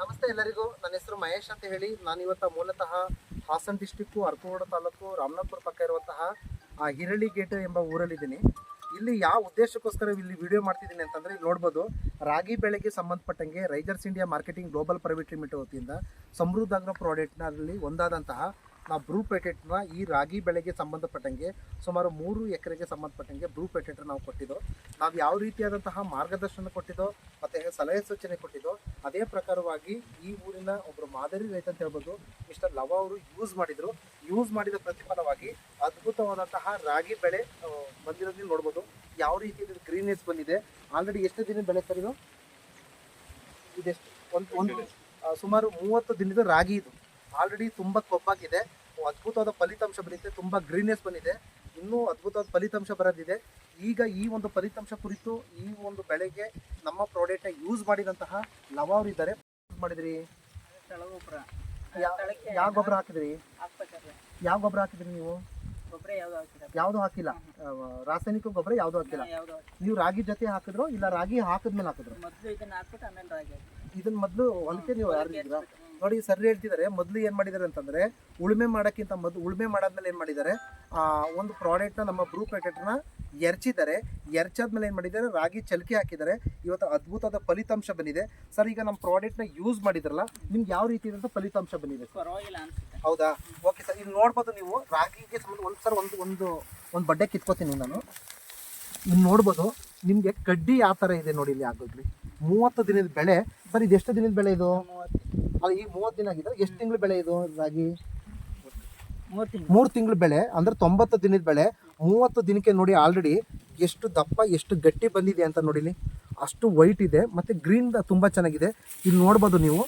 ನಮಸ್ತೆ ಎಲ್ಲರಿಗೂ. ನನ್ನ ಹೆಸರು ಮಹೇಶ್ ಅಂತ ಹೇಳಿ. ನಾನು ಇವತ್ತ ಮೂಲತಃ ಹಾಸನ್ ಡಿಸ್ಟಿಕ್ಕು ಅರ್ಕೋಡ ತಾಲೂಕು ರಾಮನಾಥ್ಪುರ ಪಕ್ಕ ಇರುವಂತಹ ಹಿರಳಿ ಗೇಟ್ ಎಂಬ ಊರಲ್ಲಿದ್ದೀನಿ. ಇಲ್ಲಿ ಯಾವ ಉದ್ದೇಶಕ್ಕೋಸ್ಕರ ಇಲ್ಲಿ ವಿಡಿಯೋ ಮಾಡ್ತಿದ್ದೀನಿ ಅಂತಂದ್ರೆ ಇಲ್ಲಿ ನೋಡ್ಬೋದು, ರಾಗಿ ಬೆಳೆಗೆ ಸಂಬಂಧಪಟ್ಟಂಗೆ risers India marketing global private limited ವತಿಯಿಂದ ಸಮೃದ್ಧ ಪ್ರಾಡಕ್ಟ್ನಲ್ಲಿ ಒಂದಾದಂತಹ ನಾವು ಬ್ರೂ ಪೇಟೆಂಟ್ನ ಈ ರಾಗಿ ಬೆಳೆಗೆ ಸಂಬಂಧಪಟ್ಟಂಗೆ ಸುಮಾರು ಮೂರು ಎಕರೆಗೆ ಸಂಬಂಧಪಟ್ಟಂಗೆ ಬ್ರೂ ಪೇಟೆಂಟ್ ನಾವು ಕೊಟ್ಟಿದ್ದೋ, ನಾವು ಯಾವ ರೀತಿಯಾದಂತಹ ಮಾರ್ಗದರ್ಶನ ಕೊಟ್ಟಿದ್ದೋ, ಮತ್ತು ಸಲಹೆ ಸೂಚನೆ ಕೊಟ್ಟಿದ್ದೋ, ಅದೇ ಪ್ರಕಾರವಾಗಿ ಈ ಊರಿನ ಒಬ್ಬರು ಮಾದರಿ ರೈತ ಅಂತ ಹೇಳ್ಬೋದು, ಮಿಸ್ಟರ್ ಲವ ಅವರು ಯೂಸ್ ಮಾಡಿದರು. ಯೂಸ್ ಮಾಡಿದ ಪ್ರತಿಫಲವಾಗಿ ಅದ್ಭುತವಾದಂತಹ ರಾಗಿ ಬೆಳೆ ಬಂದಿರೋದನ್ನ ನೋಡ್ಬೋದು. ಯಾವ ರೀತಿ ಇದು ಗ್ರೀನೆಸ್ ಬಂದಿದೆ. ಆಲ್ರೆಡಿ ಎಷ್ಟು ದಿನ ಬೆಳೆ ಸರ್ ಇದು? ಇದೆಷ್ಟು? ಒಂದು ಒಂದು ಸುಮಾರು ಮೂವತ್ತು ದಿನದ ರಾಗಿ ಇದು. ಆಲ್ರೆಡಿ ತುಂಬಾ ಕೊಬ್ಬಾಗಿದೆ ಅದ್ಭುತವಾದ ಫಲಿತಾಂಶ ಬಂದಿದೆ ತುಂಬಾ ಗ್ರೀನೆಸ್ ಬಂದಿದೆ. ಇನ್ನೂ ಅದ್ಭುತವಾದ ಫಲಿತಾಂಶ ಬರೋದಿದೆ. ಈಗ ಈ ಒಂದು ಫಲಿತಾಂಶ ಕುರಿತು ಈ ಒಂದು ಬೆಳೆಗೆ ನಮ್ಮ ಪ್ರಾಡಕ್ಟ್ನ ಯೂಸ್ ಮಾಡಿದಂತಹ ಲವ ಅವರು ಇದ್ದಾರೆ. ಮಾಡಿದ್ರಿ? ಯಾವ ಗೊಬ್ಬರ ಹಾಕಿದ್ರಿ? ಯಾವ ಗೊಬ್ಬರ ಹಾಕಿದ್ರಿ ನೀವು? ಗೊಬ್ಬರ ಯಾವ್ದು ಹಾಕಿಲ್ಲ. ರಾಸಾಯನಿಕ ಗೊಬ್ಬರ ಯಾವುದು ಹಾಕಿಲ್ಲ. ನೀವು ರಾಗಿ ಜೊತೆ ಹಾಕಿದ್ರು ಇಲ್ಲ ರಾಗಿ ಹಾಕಿದ್ಮೇಲೆ ಹಾಕಿದ್ರು? ಮೊದಲು ಇದನ್ನ ಹಾಕ್ಬಿಟ್ಟು ಆಮೇಲೆ ರಾಗಿ ಇದನ್ನ ಮೊದಲು ಹೊಲಕ್ಕೆ ನೀವು ಯಾರು ನೋಡಿ ಸರ್ ಹೇಳ್ತಿದ್ದಾರೆ ಮೊದಲು ಏನು ಮಾಡಿದ್ದಾರೆ ಅಂತಂದರೆ ಉಳುಮೆ ಮಾಡೋಕ್ಕಿಂತ ಮೊದಲು ಉಳುಮೆ ಮಾಡಾದ್ಮೇಲೆ ಏನು ಮಾಡಿದ್ದಾರೆ ಆ ಒಂದು ಪ್ರಾಡಕ್ಟ್ನ ನಮ್ಮ ಬ್ರೂ ಪ್ಯಾಕೆಟ್ನ ಎರ್ಚಿದ್ದಾರೆ. ಎರ್ಚಾದ್ಮೇಲೆ ಏನು ಮಾಡಿದ್ದಾರೆ ರಾಗಿ ಚಲಕಿ ಹಾಕಿದ್ದಾರೆ. ಇವತ್ತು ಅದ್ಭುತವಾದ ಫಲಿತಾಂಶ ಬಂದಿದೆ. ಸರ್ ಈಗ ನಮ್ಮ ಪ್ರಾಡಕ್ಟ್ನ ಯೂಸ್ ಮಾಡಿದ್ರಲ್ಲ ನಿಮ್ಗೆ ಯಾವ ರೀತಿ ರೀತಿಯಾದಂತ ಫಲಿತಾಂಶ ಬಂದಿದೆ? ಹೌದಾ? ಓಕೆ ಸರ್ ಇಲ್ಲಿ ನೋಡ್ಬೋದು ನೀವು ರಾಗಿಗೆ ಸಂಬಂಧ ಒಂದು ಸರ್ ಒಂದು ಒಂದು ಒಂದು ಬಡ್ಡೆ ಕಿತ್ಕೋತೀನಿ ನಾನು. ನೀವು ನೋಡ್ಬೋದು ನಿಮಗೆ ಕಡ್ಡಿ ಯಾವ ಥರ ಇದೆ ನೋಡಿ ಇಲ್ಲಿ ಆಗೋದ್ರಿ ಮೂವತ್ತು ದಿನದ ಬೆಳೆ. ಸರ್ ಇದು ಎಷ್ಟು ದಿನದ ಬೆಳೆ ಇದು? ಮೂವತ್ತು ಅಲ್ಲ ಈಗ ಮೂವತ್ತು ದಿನ ಆಗಿದೆ ಎಷ್ಟು ತಿಂಗಳು ಬೆಳೆ ಇದು ರಾಗಿ? ಮೂರು ತಿಂಗಳು. ಮೂರು ತಿಂಗಳು ಬೆಳೆ ಅಂದ್ರೆ ತೊಂಬತ್ತು ದಿನದ ಬೆಳೆ. ಮೂವತ್ತು ದಿನಕ್ಕೆ ನೋಡಿ ಆಲ್ರೆಡಿ ಎಷ್ಟು ದಪ್ಪ ಎಷ್ಟು ಗಟ್ಟಿ ಬಂದಿದೆ ಅಂತ ನೋಡಿಲಿ. ಅಷ್ಟು ವೈಟ್ ಇದೆ ಮತ್ತು ಗ್ರೀನ್ ತುಂಬ ಚೆನ್ನಾಗಿದೆ. ಇಲ್ಲಿ ನೋಡ್ಬೋದು ನೀವು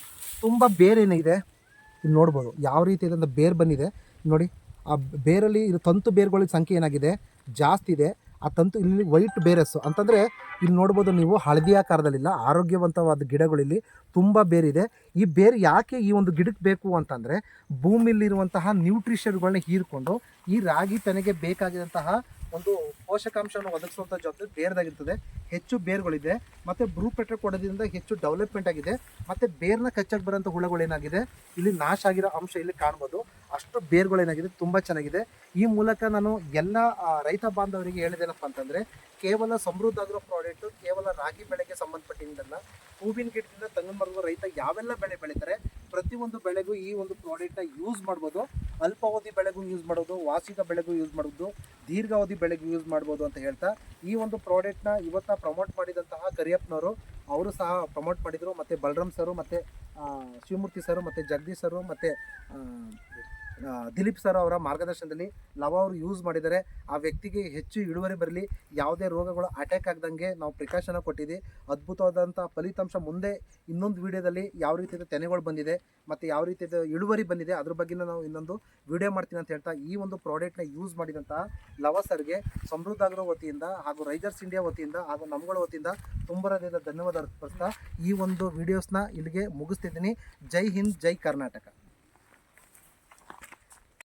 ತುಂಬ ಬೇರೇನಿದೆ ಇಲ್ಲಿ ನೋಡ್ಬೋದು ಯಾವ ರೀತಿ ಇದೆ ಅಂತ ಬೇರ್ ಬಂದಿದೆ. ನೋಡಿ ಆ ಬೇರಲ್ಲಿ ಇದು ತಂತು ಬೇರುಗಳ ಸಂಖ್ಯೆ ಏನಾಗಿದೆ? ಜಾಸ್ತಿ ಇದೆ. ಆ ತಂತು ಇಲ್ಲಿ ವೈಟ್ ಬೇರೆಸ್ಸು ಅಂತಂದರೆ ಇಲ್ಲಿ ನೋಡ್ಬೋದು ನೀವು ಹಳದಿ ಆಕಾರದಲ್ಲಿಲ್ಲ, ಆರೋಗ್ಯವಂತವಾದ ಗಿಡಗಳಿಲ್ಲಿ ತುಂಬ ಬೇರಿದೆ ಈ ಬೇರು ಯಾಕೆ ಈ ಒಂದು ಗಿಡಕ್ಕೆ ಬೇಕು ಅಂತಂದರೆ ಭೂಮಿಲಿರುವಂತಹ ನ್ಯೂಟ್ರಿಷನ್ಗಳನ್ನ ಹೀರ್ಕೊಂಡು ಈ ರಾಗಿ ತನಗೆ ಬೇಕಾಗಿದಂತಹ ಒಂದು ಪೋಷಕಾಂಶವನ್ನು ಒದಗಿಸುವಂಥ ಜವಾಬ್ದಾರಿ ಬೇರ್ದಾಗಿರ್ತದೆ. ಹೆಚ್ಚು ಬೇರುಗಳಿದೆ, ಮತ್ತು ಬ್ರೂ ಪೆಟ್ರೋಲ್ ಕೊಡೋದ್ರಿಂದ ಹೆಚ್ಚು ಡೆವಲಪ್ಮೆಂಟ್ ಆಗಿದೆ, ಮತ್ತು ಬೇರ್ನ ಕಚ್ಚಕ್ಕೆ ಬರೋಂಥ ಹುಳಗಳೇನಾಗಿದೆ, ಇಲ್ಲಿ ನಾಶ ಆಗಿರೋ ಅಂಶ ಇಲ್ಲಿ ಕಾಣ್ಬೋದು. ಅಷ್ಟು ಬೇರುಗಳೇನಾಗಿದೆ ತುಂಬ ಚೆನ್ನಾಗಿದೆ. ಈ ಮೂಲಕ ನಾನು ಎಲ್ಲ ರೈತ ಬಾಂಧವರಿಗೆ ಹೇಳಿದೇನಪ್ಪ ಅಂತಂದರೆ, ಕೇವಲ ಸಮೃದ್ಧ ಆಗಿರೋ ಪ್ರಾಡಕ್ಟು ಕೇವಲ ರಾಗಿ ಬೆಳೆಗೆ ಸಂಬಂಧಪಟ್ಟಿದ್ದಲ್ಲ ಹೂವಿನ ಗಿಡದಿಂದ ತೆಂಗಿನ ರೈತ ಯಾವೆಲ್ಲ ಬೆಳೆ ಬೆಳೀತಾರೆ, ಪ್ರತಿಯೊಂದು ಬೆಳೆಗೂ ಈ ಒಂದು ಪ್ರಾಡಕ್ಟ್ನ ಯೂಸ್ ಮಾಡ್ಬೋದು. ಅಲ್ಪಾವಧಿ ಬೆಳೆಗೂ ಯೂಸ್ ಮಾಡೋದು ವಾರ್ಷಿಕ ಬೆಳೆಗೂ ಯೂಸ್ ಮಾಡೋದು ದೀರ್ಘಾವಧಿ ಬೆಳೆಗೂ ಯೂಸ್ ಮಾಡ್ಬೋದು ಅಂತ ಹೇಳ್ತಾ, ಈ ಒಂದು ಪ್ರಾಡಕ್ಟ್ನ ಇವತ್ತ ಪ್ರಮೋಟ್ ಮಾಡಿದಂತಹ ಕರಿಯಪ್ಪನವರು, ಅವರು ಸಹ ಪ್ರಮೋಟ್ ಮಾಡಿದರು. ಮತ್ತು ಬಲರಾಮ್ ಸರು, ಮತ್ತು ಶಿವಮೂರ್ತಿ ಸರು, ಮತ್ತು ಜಗದೀಶ್ ಸರು, ಮತ್ತು ದಿಲೀಪ್ ಸರ್ ಅವರ ಮಾರ್ಗದರ್ಶನದಲ್ಲಿ ಲವ ಅವರು ಯೂಸ್ ಮಾಡಿದ್ದಾರೆ. ಆ ವ್ಯಕ್ತಿಗೆ ಹೆಚ್ಚು ಇಳುವರಿ ಬರಲಿ, ಯಾವುದೇ ರೋಗಗಳು ಅಟ್ಯಾಕ್ ಆಗ್ದಂಗೆ ನಾವು ಪ್ರಿಕಾಷನ್ ಕೊಟ್ಟಿದ್ದೀವಿ. ಅದ್ಭುತವಾದಂಥ ಫಲಿತಾಂಶ ಮುಂದೆ ಇನ್ನೊಂದು ವಿಡಿಯೋದಲ್ಲಿ ಯಾವ ರೀತಿಯ ತೆನೆಗಳು ಬಂದಿದೆ, ಮತ್ತು ಯಾವ ರೀತಿಯಾದ ಇಳುವರಿ ಬಂದಿದೆ, ಅದ್ರ ಬಗ್ಗೆ ನಾವು ಇನ್ನೊಂದು ವಿಡಿಯೋ ಮಾಡ್ತೀನಿ ಅಂತ ಹೇಳ್ತಾ ಈ ಒಂದು ಪ್ರಾಡಕ್ಟ್ನ ಯೂಸ್ ಮಾಡಿದಂತಹ ಲವ ಸರ್ಗೆ ಸಮೃದ್ಧ ಆಗಿರೋ ವತಿಯಿಂದ ಹಾಗೂ ರೈಜರ್ಸ್ ಇಂಡಿಯಾ ವತಿಯಿಂದ ಹಾಗೂ ನಮ್ಗಳ ವತಿಯಿಂದ ತುಂಬ ಹೃದಯದ ಧನ್ಯವಾದ ಅರ್ಪಿಸ್ತಾ ಈ ಒಂದು ವಿಡಿಯೋಸ್ನ ಇಲ್ಲಿಗೆ ಮುಗಿಸ್ತಿದ್ದೀನಿ. ಜೈ ಹಿಂದ್, ಜೈ ಕರ್ನಾಟಕ.